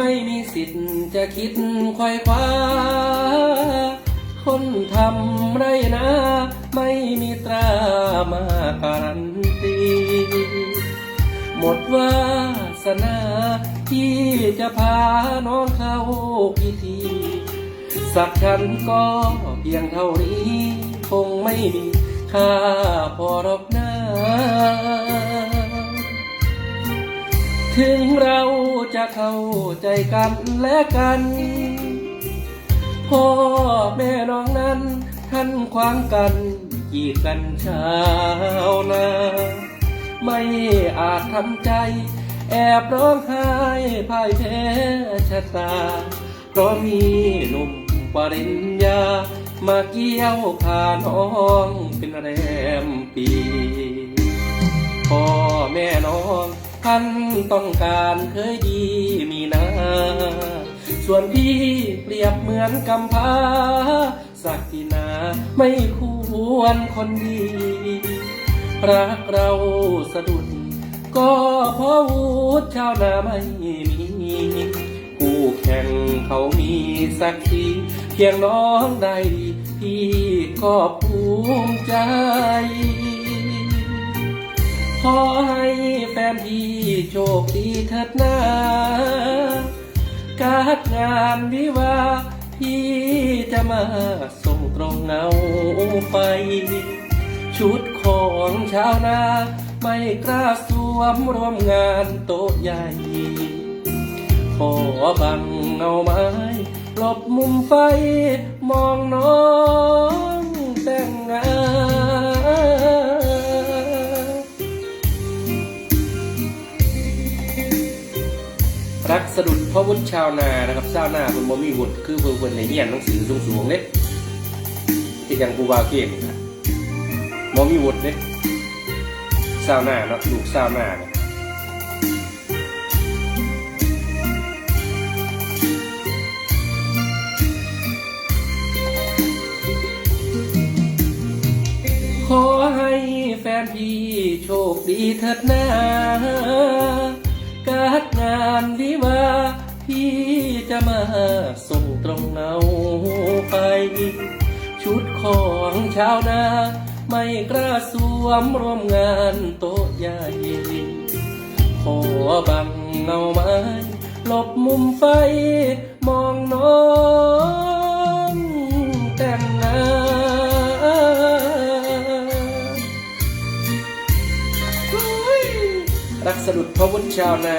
ไม่มีสิทธิ์จะคิดควายคว้า คนทำไรนะไม่มีตรามาการันตี หมดวาสนาที่จะพาน้องเข้าพิธี สักฉันก็เพียงเท่านี้ คงไม่มีค่าพอรอกนะ ถึงเราจะเข้าใจกันและกัน พ่อแม่น้องนั้นท่านขวางกันกีดกันเช้าวนา ไม่อาจทำใจ แอบร้องไห้พ่ายแพ้ชะตา เพราะมีหนุ่มปริญญา มาเกี่ยวขาน้องเป็นแรมปี พ่อแม่น้อง ท่านต้องการเคยดีมีนา ส่วนพี่เปรียบเหมือนกำพร้าสักทีนาไม่ควรคนดีรักเราสะดุด ก็เพราะวูดชาวนาไม่มีคู่แข่งเขามีสักทีเพียงน้องได้ดีพี่ก็ภูมิใจ อให้แฟนพี่โชคดีเถิดนาการงานวิวาพี่จะมาส่งตรงเงาไฟ ชุดของชาวนา ไม่กล้าสวมร่วมงานโต๊ะใหญ่ ขอบังเงาไม้หลบมุมไฟ มองน้องแต่งงาน รักสะดุดพ่อวุฒิชาวนานะครับชาวนาคุณบ่มีวุฒิคือเพิ่นเพิ่นในเรียนหนังสือสูงๆเด้ที่ยังผู้บ่าเก่งบ่มีวุฒิเด้ชาวนาเนาะลูกชาวนาเนี่ยขอให้แฟนพี่โชคดีเถิดนาาไป ชุดของชาวนา ไม่กล้าสวมร่วมงานโต๊ะใหญ่ขอบังเงาไม้หลบมุมไฟ มองน้องแต่งงานรักสะดุดพระวุฒิชาวนา